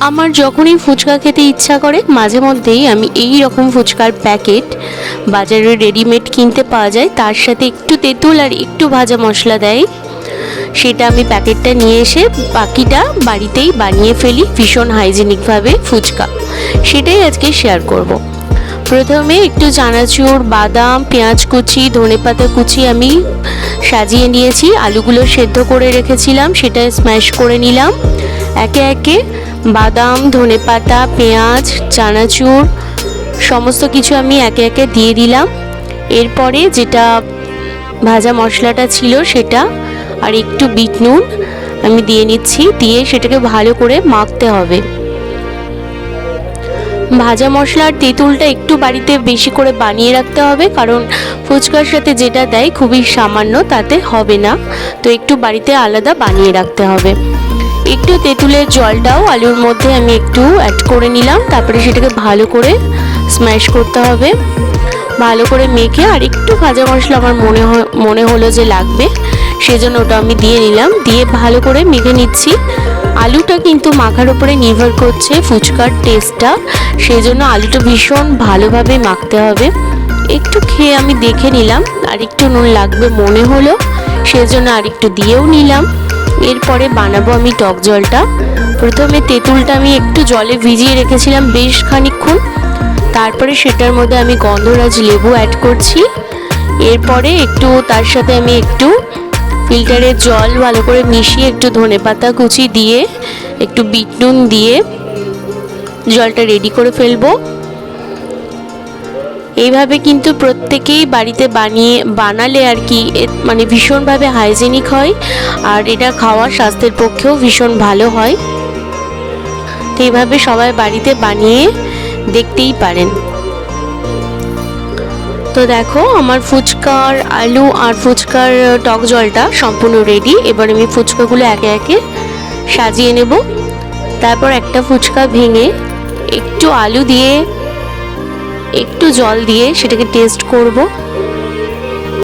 আমার যখনই ফুচকা খেতে ইচ্ছা করে, মাঝে মধ্যেই আমি এই রকম ফুচকার প্যাকেট বাজারে রেডিমেড কিনতে পাওয়া যায়। তার সাথে একটু তেঁতুল আর একটু ভাজা মশলা দেয়। সেটা আমি প্যাকেটটা নিয়ে এসে বাকিটা বাড়িতেই বানিয়ে ফেলি ভীষণ হাইজেনিকভাবে ফুচকা। সেটাই আজকে শেয়ার করব। প্রথমে একটু চানাচুর, বাদাম, পেঁয়াজ কুচি, ধনেপাতা কুচি আমি সাজিয়ে নিয়েছি। আলুগুলো সেদ্ধ করে রেখেছিলাম, সেটা স্ম্যাশ করে নিলাম। একে একে বাদাম ধনেপাতা পেঁয়াজ, চানাচুর, সমস্ত কিছু আমি একে একে দিয়ে দিলাম। এরপরে যেটা ভাজা মশলাটা ছিল সেটা আর একটু বিট নুন আমি দিয়ে নিচ্ছি, দিয়ে সেটাকে ভালো করে মাখতে হবে। ভাজা মশলার তেঁতুলটা একটু বাড়িতে বেশি করে বানিয়ে রাখতে হবে, কারণ ফুচকার সাথে যেটা দেয় খুবই সামান্য, তাতে হবে না। তো একটু বাড়িতে আলাদা বানিয়ে রাখতে হবে। তেঁতুলের জলটাও আলুর মধ্যে আমি একটু অ্যাড করে নিলাম। তারপরে সেটাকে ভালো করে স্ম্যাশ করতে হবে। ভালো করে মেখে আর একটু ভাজা মশলা আমার মনে মনে হলো যে লাগবে, সেজন্য ওটা আমি দিয়ে নিলাম। দিয়ে ভালো করে মেখে নিচ্ছি। আলুটা কিন্তু মাখার উপরে নির্ভর করছে ফুচকার টেস্টটা সেই জন্য আলুটা ভীষণ ভালোভাবে মাখতে হবে। একটু খেয়ে আমি দেখে নিলাম। আর একটু নুন লাগবে মনে হলো, সেজন্য আর একটু দিয়েও নিলাম। এরপরে বানাবো আমি টক জলটা। প্রথমে তেঁতুলটা আমি একটু জলে ভিজিয়ে রেখেছিলাম বেশ খানিকক্ষণ। তারপরে সেটার মধ্যে আমি গন্ধরাজ লেবু অ্যাড করছি। এরপরে একটু তার সাথে আমি একটু ফিল্টারের জল ভালো করে মিশিয়ে একটু ধনেপাতা কুচি দিয়ে, একটু বিট দিয়ে জলটা রেডি করে ফেলব। এইভাবে কিন্তু প্রত্যেকেই বাড়িতে বানিয়ে বানালে আর কি মানে ভীষণভাবে হাইজেনিক হয় আর এটা খাওয়া স্বাস্থ্যের পক্ষেও ভীষণ ভালো হয়। তো এইভাবে সবাই বাড়িতে বানিয়ে দেখতেই পারেন। তো দেখো আমার ফুচকার আলু আর ফুচকার টক জলটা সম্পূর্ণ রেডি এবার আমি ফুচকাগুলো একে একে সাজিয়ে নেব। তারপর একটা ফুচকা ভেঙে একটু আলু দিয়ে একটু জল দিয়ে সেটাকে টেস্ট করব।